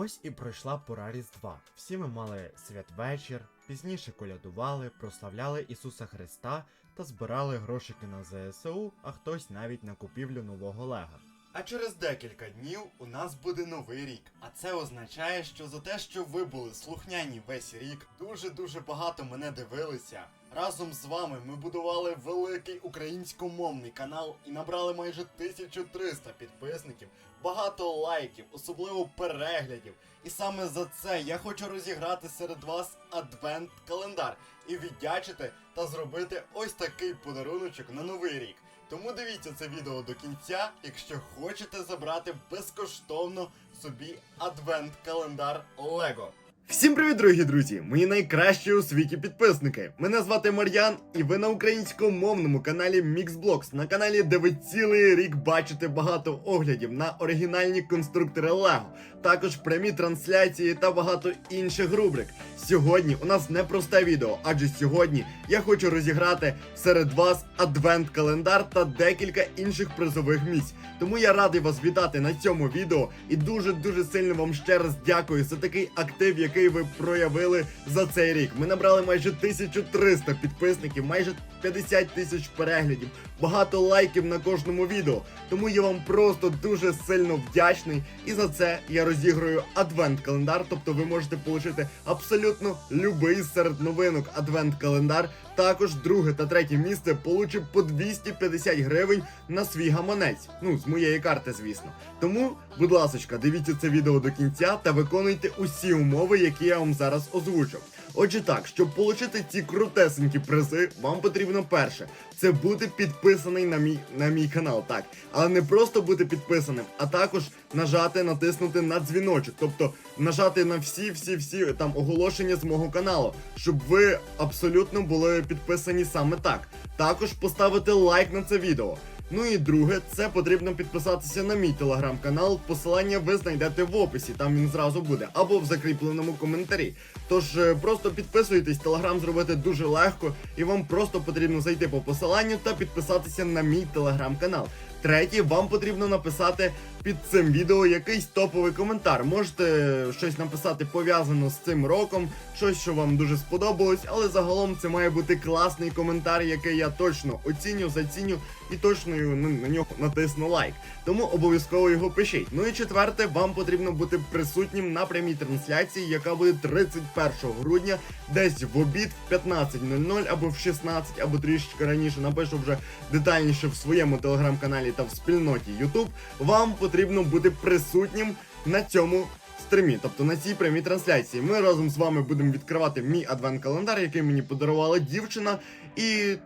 Ось і пройшла пора Різдва. Всі ми мали святвечір, пізніше колядували, прославляли Ісуса Христа та збирали грошики на ЗСУ, а хтось навіть на купівлю нового лега. А через декілька днів у нас буде новий рік. А це означає, що за те, що ви були слухняні весь рік, дуже-дуже багато мене дивилися. Разом з вами ми будували великий українськомовний канал і набрали майже 1300 підписників, багато лайків, особливо переглядів. І саме за це я хочу розіграти серед вас адвент-календар і віддячити та зробити ось такий подаруночок на новий рік. Тому дивіться це відео до кінця, якщо хочете забрати безкоштовно собі адвент-календар Лего. Всім привіт, дорогі друзі! Мої найкращі у світі підписники. Мене звати Мар'ян, і ви на українськомовному каналі Mixblocks, на каналі, де ви цілий рік бачите багато оглядів на оригінальні конструктори Лего, також прямі трансляції та багато інших рубрик. Сьогодні у нас непросте відео, адже сьогодні я хочу розіграти серед вас адвент-календар та декілька інших призових місць. Тому я радий вас вітати на цьому відео і дуже дуже сильно вам ще раз дякую за такий актив, який ви проявили за цей рік. Ми набрали майже 1300 підписників, майже 50 тисяч переглядів, багато лайків на кожному відео. Тому я вам просто дуже сильно вдячний. І за це я розіграю адвент-календар. Тобто ви можете отримати абсолютно любий серед новинок адвент-календар. Також друге та третє місце получить по 250 гривень на свій гаманець. Ну, з моєї карти, звісно. Тому, будь ласка, дивіться це відео до кінця та виконуйте усі умови, які я вам зараз озвучив. Отже, так, щоб отримати ці крутесенькі призи, вам потрібно перше це бути підписаний на мій на мій канал, так. Але не просто бути підписаним, а також нажати, натиснути на дзвіночок, тобто нажати на всі, всі, всі там оголошення з мого каналу, щоб ви абсолютно були підписані саме так. Також поставити лайк на це відео. Ну і друге, це потрібно підписатися на мій телеграм-канал. Посилання ви знайдете в описі, там він зразу буде, або в закріпленому коментарі. Тож е, просто підписуйтесь, телеграм зробити дуже легко, і вам просто потрібно зайти по посиланню та підписатися на мій телеграм-канал. Третє, вам потрібно написати під цим відео якийсь топовий коментар. Можете щось написати пов'язано з цим роком, щось, що вам дуже сподобалось, але загалом це має бути класний коментар, який я точно оціню, заціню і точно на, нього натисну лайк. Тому обов'язково його пишіть. Ну і четверте, вам потрібно бути присутнім на прямій трансляції, яка буде 31 грудня, десь в обід в 15.00 або в 16, або трішечки раніше. Напишу вже детальніше в своєму телеграм-каналі та в спільноті YouTube. Вам потрібно бути присутнім на цьому стрімі, тобто на цій прямій трансляції. Ми разом з вами будемо відкривати мій адвент-календар, який мені подарувала дівчина, і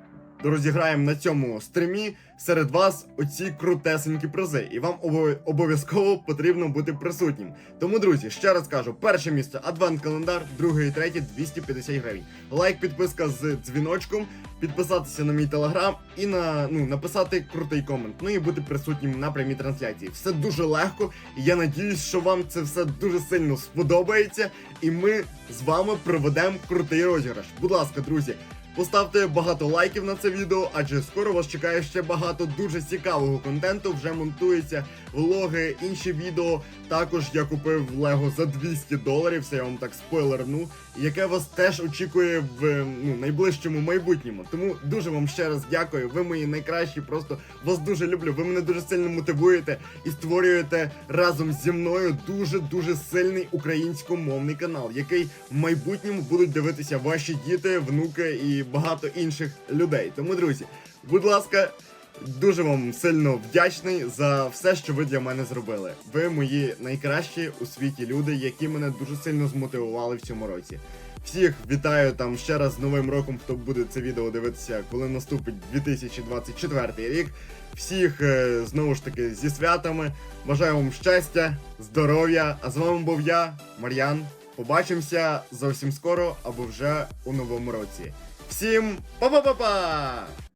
розіграємо на цьому стрімі серед вас оці крутесенькі призи. І вам обов'язково потрібно бути присутнім. Тому, друзі, ще раз кажу: перше місце адвент-календар, друге і третє 250 гривень. Лайк, підписка з дзвіночком, підписатися на мій телеграм і на ну написати крутий комент. Ну і бути присутнім на прямій трансляції. Все дуже легко. І я надіюсь, що вам це все дуже сильно сподобається. І ми з вами проведемо крутий розіграш. Будь ласка, друзі. Поставте багато лайків на це відео, адже скоро вас чекає ще багато дуже цікавого контенту. Вже монтуються влоги, інші відео. Також я купив Лего за 200 доларів. Це я вам так спойлерну, яке вас теж очікує в ну, найближчому майбутньому. Тому дуже вам ще раз дякую. Ви мої найкращі. Просто вас дуже люблю. Ви мене дуже сильно мотивуєте і створюєте разом зі мною дуже дуже сильний українськомовний канал, який в майбутньому будуть дивитися ваші діти, внуки і багато інших людей. Тому, друзі, будь ласка. Дуже вам сильно вдячний за все, що ви для мене зробили. Ви мої найкращі у світі люди, які мене дуже сильно змотивували в цьому році. Всіх вітаю там ще раз з Новим роком, хто буде це відео дивитися, коли наступить 2024 рік. Всіх е, знову ж таки зі святами. Бажаю вам щастя, здоров'я. А з вами був я, Мар'ян. Побачимося зовсім скоро або вже у новому році. Всім па-па-па-па!